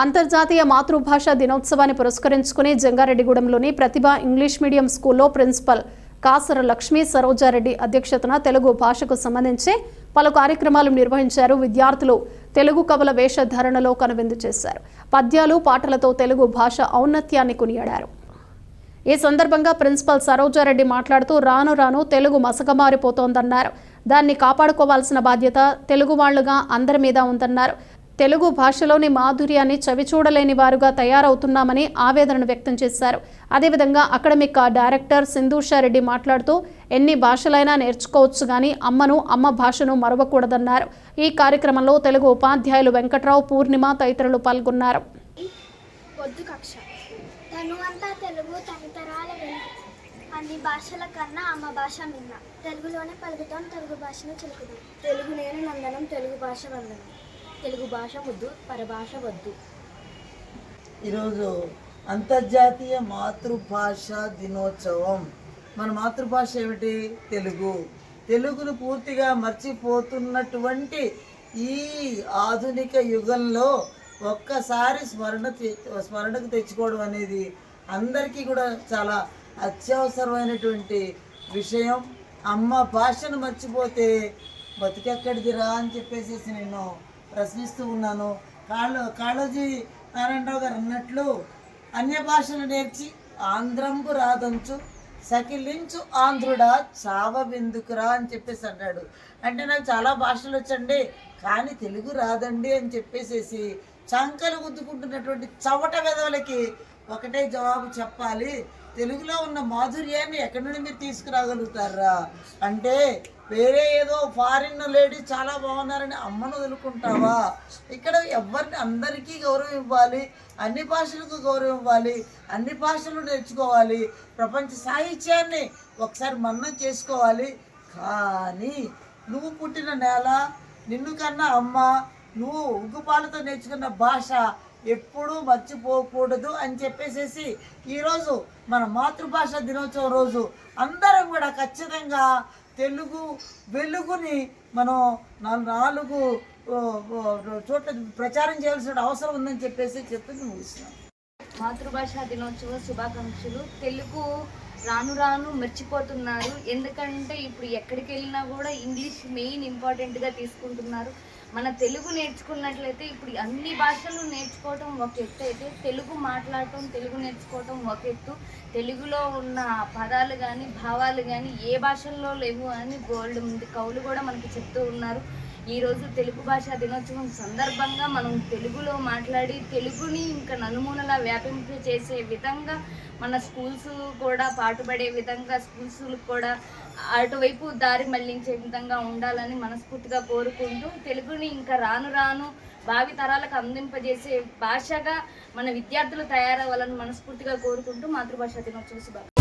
అంతర్జాతీయ మాతృభాష దినోత్సవాన్ని పురస్కరించుకుని జంగారెడ్డిగూడెంలోని ప్రతిభ ఇంగ్లీష్ మీడియం స్కూల్లో ప్రిన్సిపల్ కాసర లక్ష్మీ సరోజారెడ్డి అధ్యక్షతన తెలుగు భాషకు సంబంధించి పలు కార్యక్రమాలు నిర్వహించారు. విద్యార్థులు తెలుగు కవుల వేషధారణలో కనువిందు చేశారు. పద్యాలు పాటలతో తెలుగు భాష ఔన్నత్యాన్ని కొనియాడారు. ఈ సందర్భంగా ప్రిన్సిపల్ సరోజారెడ్డి మాట్లాడుతూ రాను రాను తెలుగు మసకమారిపోతోందన్నారు. దాన్ని కాపాడుకోవాల్సిన బాధ్యత తెలుగు వాళ్ళుగా అందరి మీద ఉందన్నారు. తెలుగు భాషలోని మాధుర్యాన్ని చవిచూడలేని వారుగా తయారవుతున్నామని ఆవేదనను వ్యక్తం చేశారు. అదేవిధంగా అకాడమిక్ డైరెక్టర్ సింధూషారెడ్డి మాట్లాడుతూ ఎన్ని భాషలైనా నేర్చుకోవచ్చు కానీ అమ్మను అమ్మ భాషను మరవకూడదన్నారు. ఈ కార్యక్రమంలో తెలుగు ఉపాధ్యాయులు వెంకట్రావు పూర్ణిమ తదితరులు పాల్గొన్నారు. తెలుగు అన్ని భాషల కన్నా అమ్మ భాష మిన్న. తెలుగులోనే పలుకుతాం తెలుగు భాషను చిలుకుదాం తెలుగు నేను నందనం తెలుగు భాష వందనం. తెలుగు భాష వద్దు పరభాష వద్దు. ఈరోజు అంతర్జాతీయ మాతృభాష దినోత్సవం. మన మాతృభాష ఏమిటి? తెలుగు. తెలుగును పూర్తిగా మర్చిపోతున్నటువంటి ఈ ఆధునిక యుగంలో ఒక్కసారి స్మరణ తె- స్మరణకు తెచ్చుకోవడం అనేది అందరికీ కూడా చాలా అత్యవసరమైనటువంటి విషయం. అమ్మ భాషను మర్చిపోతే బతికెక్కడిదిరా అని చెప్పేసి నేను ప్రశ్నిస్తూ ఉన్నాను. కాళో కాళోజీ నారాయణరావు గారు అన్నట్లు అన్య భాషలు నేర్చి ఆంధ్రంపు రాదంచు సకిలించు ఆంధ్రుడా చావబెందుకురా అని చెప్పేసి అన్నాడు అంటే నాకు చాలా భాషలు వచ్చండి కానీ తెలుగు రాదండి అని చెప్పేసేసి చంకలు గుద్దుకుంటున్నటువంటి చవట వెదవులకి ఒకటే జవాబు చెప్పాలి. తెలుగులో ఉన్న మాధుర్యాన్ని ఎక్కడి నుండి మీరు తీసుకురాగలుగుతారా? అంటే వేరే ఏదో ఫారిన్ లేడీ చాలా బాగున్నారని అమ్మను వదులుకుంటావా? ఇక్కడ ఎవరిని అందరికీ గౌరవం ఇవ్వాలి అన్ని భాషలకు గౌరవం ఇవ్వాలి అన్ని భాషలు నేర్చుకోవాలి ప్రపంచ సాహిత్యాన్ని ఒకసారి మన్నం చేసుకోవాలి. కానీ నువ్వు పుట్టిన నేల నిన్ను కన్నా అమ్మ నువ్వు ఉగ్గుపాలతో నేర్చుకున్న భాష ఎప్పుడూ మర్చిపోకూడదు అని చెప్పేసేసి ఈరోజు మన మాతృభాష దినోత్సవం రోజు అందరం కూడా ఖచ్చితంగా తెలుగు వెలుగుని మనం నాలుగు చోట్ల ప్రచారం చేయాల్సిన అవసరం ఉందని చెప్పేసి చెప్పేసి ముగిస్తున్నాం. మాతృభాష దినోత్సవ శుభాకాంక్షలు. తెలుగు రాను రాను మర్చిపోతున్నారు. ఎందుకంటే ఇప్పుడు ఎక్కడికి వెళ్ళినా కూడా ఇంగ్లీష్ మెయిన్ ఇంపార్టెంట్గా తీసుకుంటున్నారు. మన తెలుగు నేర్చుకున్నట్లయితే ఇప్పుడు అన్ని భాషలు నేర్చుకోవటం ఒక ఎత్తు అయితే తెలుగు మాట్లాడటం తెలుగు నేర్చుకోవటం ఒక ఎత్తు. తెలుగులో ఉన్న పదాలు కానీ భావాలు కానీ ఏ భాషల్లో లేవు అని గోల్డ్ మంది కవులు కూడా మనకి చెప్తూ ఉన్నారు. ఈరోజు తెలుగు భాష దినోత్సవం సందర్భంగా మనం తెలుగులో మాట్లాడి తెలుగుని ఇంకా నలుమూలలా వ్యాపింప చేసే విధంగా మన స్కూల్స్ కూడా పాటుపడే విధంగా స్కూల్స్ కూడా అటువైపు దారి మళ్ళించే విధంగా ఉండాలని మనస్ఫూర్తిగా కోరుకుంటూ తెలుగుని ఇంకా రాను రాను భావి తరాలకు అందింపజేసే భాషగా మన విద్యార్థులు తయారవ్వాలని మనస్ఫూర్తిగా కోరుకుంటూ మాతృభాష దినోత్సవ శుభాకాంక్షలు.